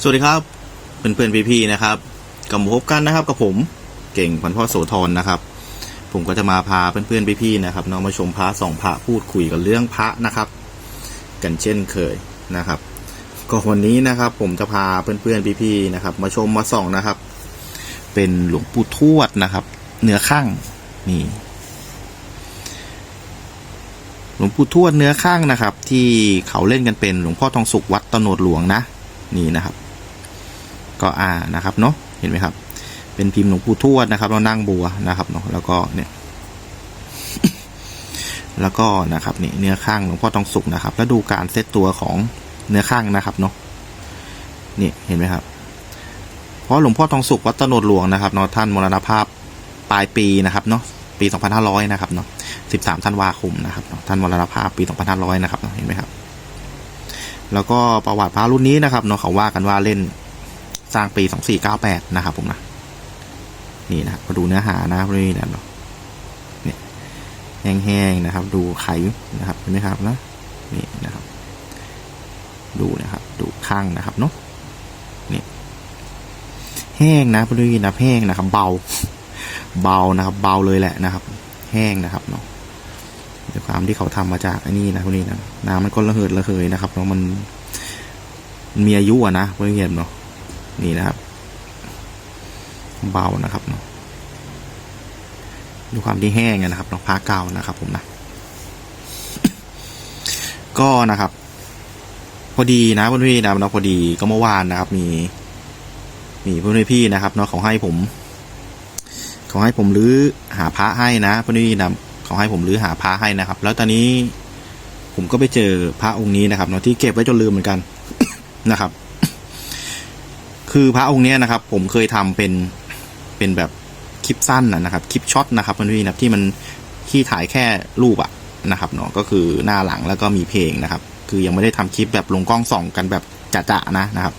สวัสดีครับเพื่อนเพื่อนๆพี่ๆนะครับกลับมาพบกันนะครับกับผมเก่งพันพ่อโสธรนะครับ ผมก็จะมาพาเพื่อนเพื่อนๆพี่ๆนะครับน้องมาชมพระสองพระพูดคุยกันเรื่องพระนะครับ กันเช่นเคยนะครับ ก็วันนี้นะครับ ผมจะพาเพื่อนเพื่อนๆพี่ๆนะครับ มาชมมาส่องนะครับ เป็นหลวงปู่ทวดนะครับ เนื้อข้างนี่หลวงปู่ทวดเนื้อข้างนะครับ ที่เขาเล่นกันเป็นหลวงพ่อทองสุขวัดตโนดหลวงนะนี่นะครับ ก็อ่านะครับเนาะเห็นไหมครับ เป็นพิมพ์หลวงปู่ทวดนะครับแล้วนั่งบัวนะครับเนาะแล้วก็เนี่ยแล้วก็นะครับนี่เนื้อข้างหลวงพ่อทองสุกนะครับ แล้วดูการเซตตัวของเนื้อข้างนะครับเนาะนี่เห็นไหมครับ เพราะหลวงพ่อทองสุกวัดตโนดหลวงนะครับเนาะท่านมรณภาพปลายปีนะครับเนาะปี 2500 นะครับเนาะ13ธันวาคมนะครับเนาะท่านมรณภาพปี 2500 นะครับเนาะเห็นไหมครับ แล้วก็ประวัติพระรุ่นนี้นะครับเนาะเขาว่ากันว่าเล่น สร้างปี 2498 นะครับผมนะ นี่นะครับมาดูเนื้อหานะครับนี่นะเนี่ยแห้งๆนะครับ ดูไขนะครับเห็นไหมครับนะนี่นะครับ ดูนะครับ ดูข้างนะครับเนาะนี่แห้งนะพอดีนะแห้งนะครับ เบา เบานะครับ เบาเลยแหละนะครับ แห้งนะครับเนาะด้วยความที่เขาทำมาจากไอ้นี่นะพวกนี้นะน้ำมันก็ระเหิดระเหยนะครับเนาะมันมันมีอายุอะนะพวกนี้เห็นเนาะ นี่นะครับ เบานะครับเนาะดูความที่แห้งนะครับเนาะผ้าเก่านะครับ ผมนะ ก็นะครับ พอดีนะเพื่อนพี่นะเนาะพอดีก็เมื่อวานนะครับ มี มีเพื่อนพี่นะครับเนาะเขาให้ผมเขาให้ผมรื้อหาพระให้นะเพื่อนพี่นะเขาให้ผมรื้อหาพระให้นะครับ แล้วตอนนี้ผมก็ไปเจอพระองค์นี้นะครับเนาะที่เก็บไว้จนลืมเหมือนกันนะครับ คือพระองค์เนี้ยนะครับ ผมเคยทำเป็นเป็นแบบคลิปสั้นนะครับ คลิปช็อตนะครับเพื่อนพี่นะที่มันที่ถ่ายแค่รูปอะนะครับเนาะก็คือหน้าหลังแล้วก็มีเพลงนะครับ คือยังไม่ได้ทำคลิปแบบลงกล้องส่องกันแบบจะๆนะนะครับ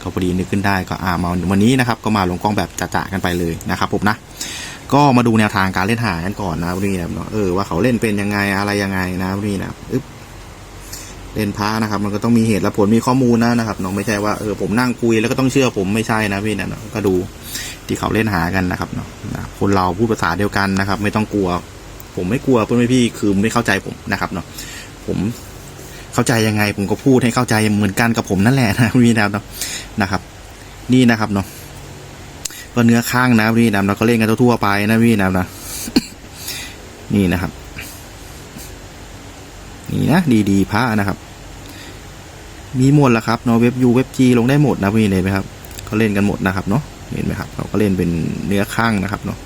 ก็พอดีนึกขึ้นได้ก็อ่ามาวันนี้นะครับ ก็มาลงกล้องแบบจะๆกันไปเลยนะครับผมนะก็มาดูแนวทางการเล่นหากันก่อนนะพี่นะเออว่าเขาเล่นเป็นยังไงอะไรยังไงนะพี่นะอึ๊บ เล่นพระนะครับ มันก็ต้องมีเหตุและผลมีข้อมูลนะนะครับน้องไม่ใช่ว่าเออผมนั่งคุยแล้วก็ต้องเชื่อผมไม่ใช่นะพี่นะเนาะก็ดูที่เขาเล่นหากันนะครับเนาะนะคนเราพูดภาษาเดียวกันนะครับ ไม่ต้องกลัว ผมไม่กลัวเพื่อนพี่คือไม่เข้าใจผมนะครับเนาะผมเข้าใจยังไง ผมก็พูดให้เข้าใจเหมือนกันกับผมนั่นแหละนะพี่นะเนาะนะครับ นี่นะครับเนาะก็เนื้อข้างนะพี่นะเราก็เล่นกันทั่วไปนะพี่นะนะนี่นะครับ นี่นะดีๆพระนะครับ มีหมดแล้วครับเนาะเว็บยูเว็บจีลงได้หมดนะพี่เห็นไหมครับเขาเล่นกันหมดนะครับเนาะเห็นไหมครับเขาก็เล่นเป็นเนื้อข้างนะครับเนาะ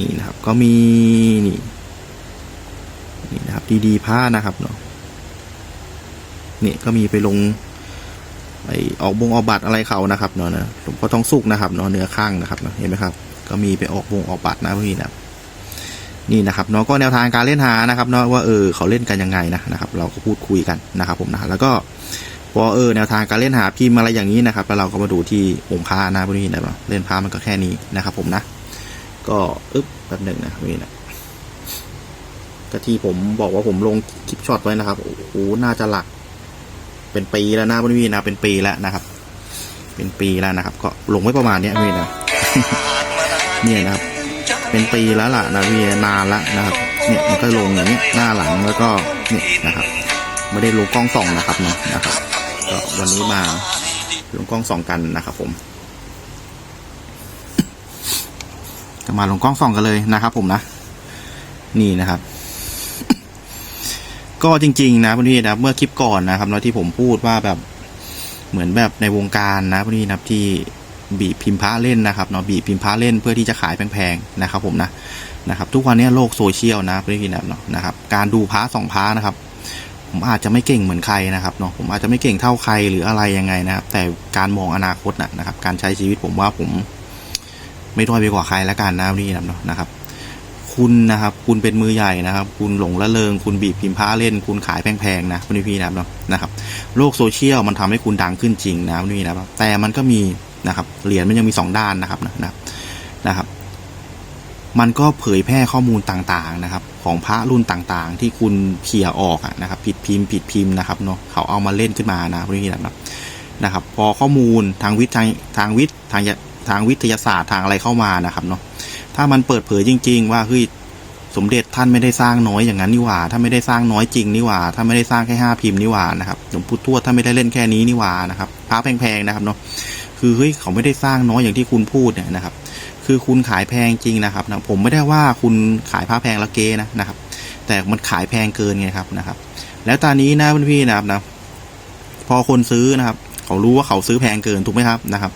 นี่นะครับก็มีนี่นี่นะครับดีๆผ้านะครับเนาะนี่ก็มีไปลงไอออกบงออกบัตรอะไรเขานะครับเนาะนะหลวงพ่อทองสุกนะครับเนาะเนื้อข้างนะครับเนาะเห็นไหมครับ ก็มีไปออกบงออกบัตรนะพี่นะ นี่นะครับเนาะก็แนวทางการเล่นหานะครับเนาะว่าเออเขาเล่นกันยังไงนะนะครับ เราก็พูดคุยกันนะครับ ผมนะแล้วก็พอเออแนวทางการเล่นหาพิมพ์อะไรอย่างนี้นะครับ แล้วเราก็มาดูที่องค์พระนะพี่นะเล่นพระมันก็แค่นี้นะครับ ผมนะ ก็อึ๊บแป๊บหนึ่งนะพี่นะก็ที่ผมบอกว่าผมลงคลิปช็อตไว้นะครับโอ้โหน่าจะหลัก เป็นปีแล้วนะพี่นะเป็นปีแล้วนะครับ เป็นปีแล้วนะครับ ก็ลงไว้ประมาณเนี้ยพี่นะเนี่ยนะครับ เป็นปีแล้วล่ะนะพี่นานละนะครับ เนี่ยมันก็ลงอย่างนี้หน้าหลังแล้วก็เนี่ยนะครับไม่ได้ลงกล้องส่องนะครับเนาะนะครับก็วันนี้มาลงกล้องส่องกันนะครับ ผมก็มาลงกล้องส่องกันเลยนะครับ ผมนะ นี่นะครับ ก็จริง ๆ นะพี่นะเมื่อคลิปก่อนนะครับแล้วที่ผมพูดว่าแบบเหมือนแบบในวงการนะพี่นะที่ บีบพิมพ์พระเล่นนะครับเนาะบีบพิมพ์พระเล่นเพื่อที่จะขายแพงๆนะครับผมนะนะครับ ทุกวันนี้โลกโซเชียลนะพี่นะเนาะนะครับ การดูพระสองพระนะครับ ผมอาจจะไม่เก่งเหมือนใครนะครับเนาะผมอาจจะไม่เก่งเท่าใครหรืออะไรยังไงนะครับ แต่การมองอนาคตนะนะครับ การใช้ชีวิตผมว่าผมไม่ด้อยไปกว่าใครแล้วกันนะพี่นะเนาะนะครับ คุณนะครับ คุณเป็นมือใหญ่นะครับ คุณหลงละเลงคุณบีบพิมพ์ผ้าเล่น คุณขายแพงๆนะคุณพี่นะครับนะครับ โลกโซเชียลมันทำให้คุณดังขึ้นจริงนะพี่นะครับแต่มันก็มี นะครับ เหรียญมันยังมีสองด้านนะครับนะครับนะครับ มันก็เผยแพร่ข้อมูลต่างๆนะครับ ของพระรุ่นต่างๆ ที่คุณเขี่ยออกนะครับ ผิดพิมพ์ผิดพิมพ์นะครับเนาะเขาเอามาเล่นขึ้นมานะคุณพี่นะครับนะครับ พอข้อมูลทางวิทย์ทางทางวิทย์ทางทางวิทยาศาสตร์ทางอะไรเข้ามานะครับเนาะถ้ามันเปิดเผยจริง ๆ ว่าเฮ้ยสมเด็จท่านไม่ได้สร้างน้อยอย่างนั้นนี่หว่า ถ้าไม่ได้สร้างน้อยจริงนี่หว่า ถ้าไม่ได้สร้างแค่ห้าพิมพ์นี่หว่านะครับหลวงปู่ทวดท่านไม่ได้เล่นแค่นี้นี่หว่านะครับพระแพงๆนะครับเนาะ คือเฮ้ยเขาไม่ได้สร้างน้อยอย่างที่คุณพูดเนี่ยนะครับ คือคุณขายแพงจริงนะครับนะผมไม่ได้ว่าคุณขายผ้าแพงล้วเกนะนะครับ แต่มันขายแพงเกินไงครับนะครับ แล้วตอนนี้นะพี่นะครับนะพอคนซื้อนะครับ เขารู้ว่าเขาซื้อแพงเกินถูกไหมครับนะครับ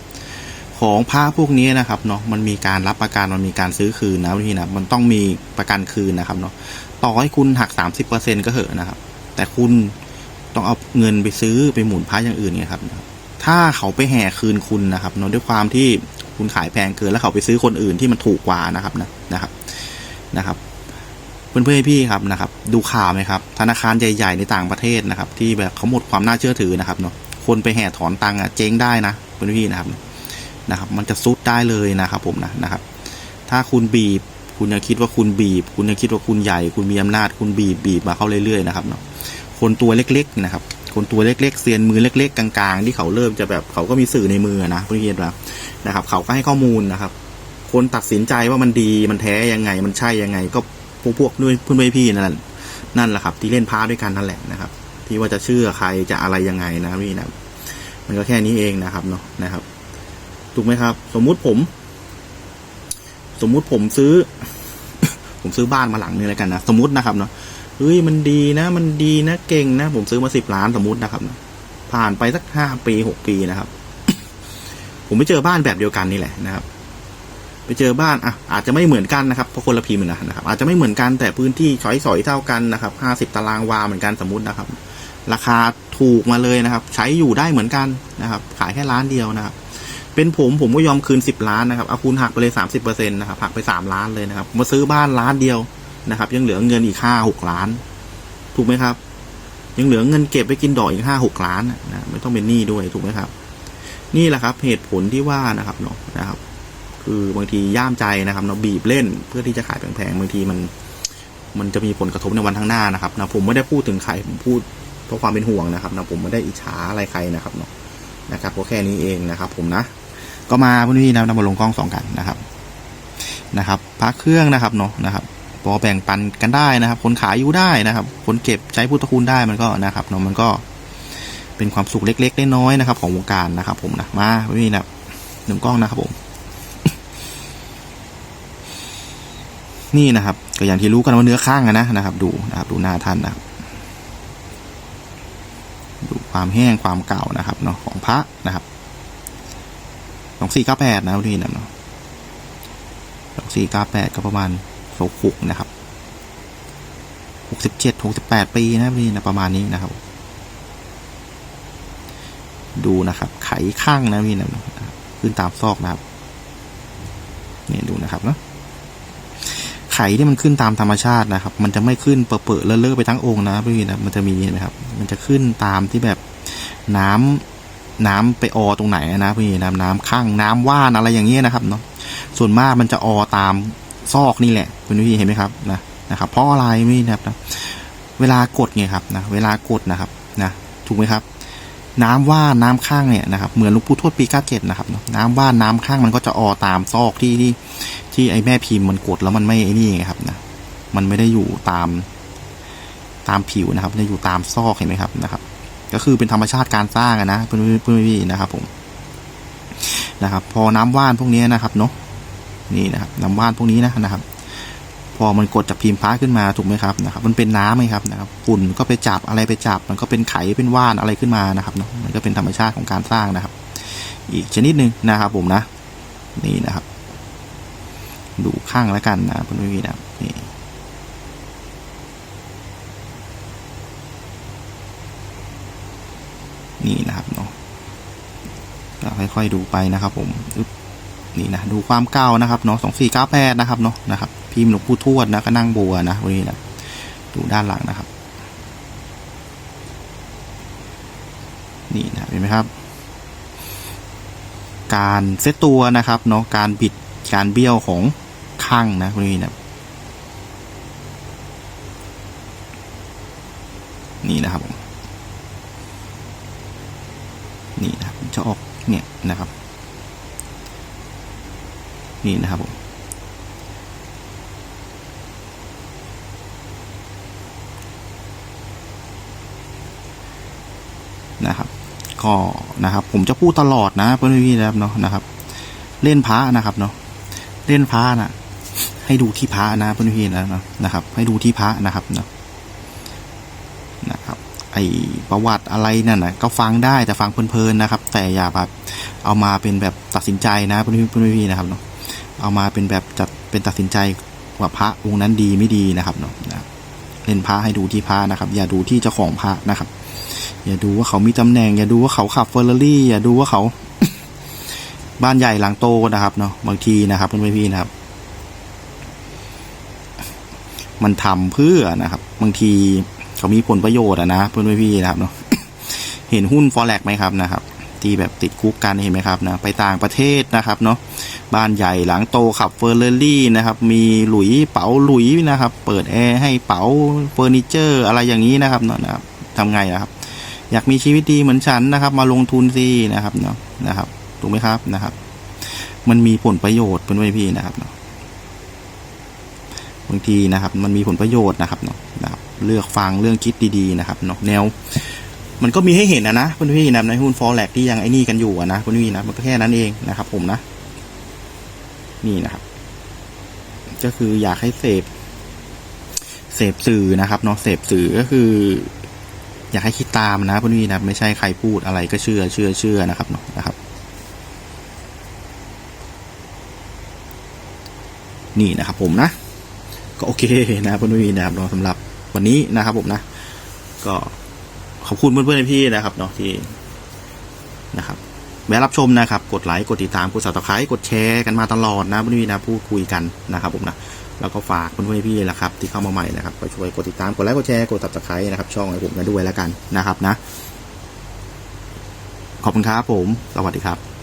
ของผ้าพวกนี้นะครับเนาะมันมีการรับประกันมันมีการซื้อคืนนะพี่นะมันต้องมีประกันคืนนะครับเนาะต่อให้คุณหักสามสิบเปอร์เซ็นก็เหอะนะครับ แต่คุณต้องเอาเงินไปซื้อไปหมุนผ้าอย่างอื่นไงครับ ถ้าเขาไปแห่คืนคุณนะครับเนาะด้วยความที่คุณขายแพงเกินแล้วเขาไปซื้อคนอื่นที่มันถูกกว่านะครับนะนะครับนะครับเพื่อนเพื่อนพี่ครับนะครับ ดูข่าวไหมครับ ธนาคารใหญ่ๆในต่างประเทศนะครับ ที่แบบเขาหมดความน่าเชื่อถือนะครับเนาะคนไปแห่ถอนตังค์อะเจ๊งได้นะเพื่อนพี่นะครับนะครับ มันจะซุดได้เลยนะครับ ผมนะนะครับ ถ้าคุณบีบ คุณยังคิดว่าคุณบีบ คุณยังคิดว่าคุณใหญ่ คุณมีอำนาจคุณบีบบีบมาเข้าเรื่อยๆนะครับเนาะคนตัวเล็กๆนะครับ คนตัวเล็กๆเซียนมือเล็ก ๆ กลางๆ ที่เขาเริ่มจะแบบเขาก็มีสื่อในมือนะเพื่อนพี่ครับนะครับ เขาก็ให้ข้อมูลนะครับ คนตัดสินใจว่ามันดีมันแท้ยังไง มันใช่ยังไง ก็พวกพวกด้วยเพื่อนๆพี่นั่นนั่นแหละครับ ที่เล่นพาด้วยกันนั่นแหละนะครับ ที่ว่าจะเชื่อใครจะอะไรยังไงนะพี่นะมันก็แค่นี้เองนะครับเนาะนะครับถูกไหมครับ สมมุติผม สมมุติผมซื้อ ผมซื้อบ้านมาหลังนึงแล้วกันนะสมมตินะครับเนาะ เฮ้ยมันดีนะ มันดีนะเก่งนะ ผมซื้อมาสิบล้านสมมตินะครับ ผ่านไปสักห้าปีหกปีนะครับ ผมไปเจอบ้านแบบเดียวกันนี่แหละนะครับ ไปเจอบ้านอะอาจจะไม่เหมือนกันนะครับเพราะคนละพิมพ์นะนะครับ อาจจะไม่เหมือนกันแต่พื้นที่ช้อยสอยเท่ากันนะครับห้าสิบตารางวาเหมือนกันสมมตินะครับ ราคาถูกมาเลยนะครับ ใช้อยู่ได้เหมือนกันนะครับ ขายแค่ล้านเดียวนะครับเป็นผมผมก็ยอมคืนสิบล้านนะครับเอาคูณหักไปเลยสามสิบเปอร์เซ็นต์นะครับหักไปสามล้านเลยนะครับ มาซื้อบ้านล้านเดียว นะครับ ยังเหลือเงินอีกห้าหกล้าน ถูกไหมครับ ยังเหลือเงินเก็บไปกินดอกอีกห้าหกล้านนะไม่ต้องเป็นหนี้ด้วยถูกไหมครับ นี่แหละครับ เหตุผลที่ว่านะครับเนาะนะครับ คือบางทีย่ามใจนะครับเนาะบีบเล่นเพื่อที่จะขายแพงๆบางทีมันมันจะมีผลกระทบในวันข้างหน้านะครับนะผมไม่ได้พูดถึงใครผมพูดเพราะความเป็นห่วงนะครับนะผมไม่ได้อิจฉาอะไรใครนะครับเนาะนะครับก็แค่นี้เองนะครับ ผมนะ ก็มาพื่นพี่นะนำมาลงกล้องสองกันนะครับนะครับพักเครื่องนะครับเนาะนะครับ พอแบ่งปันกันได้นะครับ คนขายอยู่ได้นะครับ คนเก็บใช้พุทธคุณได้มันก็นะครับเนาะมันก็เป็นความสุขเล็กๆน้อยๆนะครับ ของวงการนะครับ ผมนะมาเพื่อนพี่นะหนึ่งกล้องนะครับผม นี่นะครับ ก็อย่างที่รู้กันว่าเนื้อข้างนะนะครับ ดูนะครับ ดูหน้าท่านนะครับดูความแห้งความเก่านะครับเนาะของพระนะครับสองสี่เก้าแปดนะพี่นะเนาะสองสี่เก้าแปดก็ประมาณ หกหกนะครับหกสิบเจ็ดหกสิบแปดปีนะพี่นะประมาณนี้นะครับ ดูนะครับ ไขข้างนะพี่นะขึ้นตามซอกนะครับนี่ดูนะครับเนาะไข่ที่มันขึ้นตามธรรมชาตินะครับ มันจะไม่ขึ้นเปื้อะๆเลอะๆไปทั้งองค์นะพี่นะ มันจะมีเห็นไหมครับ มันจะขึ้นตามที่แบบน้ำน้ำไปออตรงไหนนะพี่นะน้ำข้างน้ำว่านอะไรอย่างเงี้ยนะครับเนาะ ส่วนมากมันจะออตาม ซอกนี่แหละคุณพี่เห็นไหมครับนะนะครับเพราะอะไรไม่นะครับนะเวลากดไงครับนะเวลากดนะครับนะถูกไหมครับ น้ำว่านน้ำข้างเนี่ยนะครับเหมือนลูกปู่ทวดปีก้าเจ็ดนะครับน้ำว่านน้ำข้างมันก็จะออตามซอกที่ที่ที่ไอแม่พิมพ์มันกดแล้วมันไม่ไอ้นี่ไงครับนะมันไม่ได้อยู่ตามตามผิวนะครับจะอยู่ตามซอกเห็นไหมครับนะครับ ก็คือเป็นธรรมชาติการสร้างนะเพื่อนเพื่อนพี่นะครับผมนะครับ พอน้ำว่านพวกนี้นะครับเนาะ นี่นะครับน้ำว่านพวกนี้นะนะครับ พอมันกดจากพิมพ์พ้าขึ้นมาถูกไหมครับนะครับ มันเป็นน้ำไงครับนะครับฝุ่นก็ไปจับอะไรไปจับ มันก็เป็นไขเป็นว่านอะไรขึ้นมานะครับเนาะมันก็เป็นธรรมชาติของการสร้างนะครับ อีกชนิดหนึ่งนะครับ ผมนะ นี่นะครับ ดูข้างแล้วกันนะเพื่อนพี่นะนี่นี่นะครับเนาะค่อยๆดูไปนะครับผมอึ๊บ นี่นะดูความเก่านะครับเนาะสองสี่เก้าแปดนะครับเนาะนะครับพิมพ์หลวงปู่ทวดนะก็นั่งบัวนะวันนี้นะดูด้านหลังนะครับ นี่นะเห็นไหมครับ การเซตตัวนะครับเนาะการบิดการเบี้ยวของข้างนะคุณนี่นะนี่นะครับผมนี่นะครับจะออกเนี่ยนะครับ นี่นะครับผมนะครับก็นะครับ ผมจะพูดตลอดนะเพื่อนพี่นะครับเนาะนะครับ เล่นพระนะครับเนาะเล่นพระนะให้ดูที่พระนะเพื่อนพี่นะเนาะนะครับ ให้ดูที่พระนะครับเนาะนะครับไอประวัติอะไรนั่นนะก็ฟังได้แต่ฟังเพลินๆนะครับ แต่อย่าแบบเอามาเป็นแบบตัดสินใจนะเพื่อนพี่เพื่อนพี่นะครับเนาะ เอามาเป็นแบบจัดเป็นตัดสินใจว่าพระองค์นั้นดีไม่ดีนะครับเนาะนะเล่นพระให้ดูที่พระนะครับ อย่าดูที่เจ้าของพระนะครับ อย่าดูว่าเขามีตำแหน่ง อย่าดูว่าเขาขับเฟอร์รารี่อย่าดูว่าเขา บ้านใหญ่หลังโตนะครับเนาะบางทีนะครับเพื่อนพี่นะครับ มันทำเพื่อนะครับ บางทีเขามีผลประโยชน์อะนะเพื่อนพี่นะครับเนาะเห็นหุ้นฟอเร็กไหมครับนะครับ ที่แบบติดคุกกันเห็นไหมครับนะไปต่างประเทศนะครับเนาะบ้านใหญ่หลังโตขับเฟอร์เรารี่นะครับมีหลุยเป๋าหลุยนะครับเปิดแอร์ให้เป๋าเฟอร์นิเจอร์อะไรอย่างนี้นะครับเนาะนะครับทำไงนะครับ อยากมีชีวิตดีเหมือนฉันนะครับ มาลงทุนสินะครับเนาะนะครับถูกไหมครับนะครับ มันมีผลประโยชน์เป็นไว้พี่นะครับเนาะบางทีนะครับ มันมีผลประโยชน์นะครับเนาะนะครับเลือกฟังเรื่องคิดดีๆนะครับเนาะแนว มันก็มีให้เห็นนะนะเพื่อนพี่นะในหุ้นฟอร์แลกที่ยังไอ้นี่กันอยู่นะเพื่อนพี่นะมันก็แค่นั้นเองนะครับผมนะ นี่นะครับ ก็คืออยากให้เสพเสพสื่อนะครับเนาะเสพสื่อก็คือ อยากให้คิดตามนะเพื่อนพี่นะไม่ใช่ใครพูดอะไรก็เชื่อเชื่อเชื่อนะครับเนาะนะครับ นี่นะครับผมนะ ก็โอเคนะเพื่อนพี่นะครับเนาะสำหรับวันนี้นะครับผมนะ ก็ ขอบคุณเพื่อนๆพี่นะครับเนาะที่นะครับแวะรับชมนะครับ กดไลค์กดติดตามกดสับสไครต์กดแชร์กันมาตลอดนะพี่นี่นะพูดคุยกันนะครับผมนะแล้วก็ฝากเพื่อนๆพี่นะครับ ที่เข้ามาใหม่นะครับก็ช่วยกดติดตามกดไลค์กดแชร์กดสับสไครต์นะครับ ช่องให้ผมกันด้วยแล้วกันนะครับนะ ขอบคุณครับผม สวัสดีครับ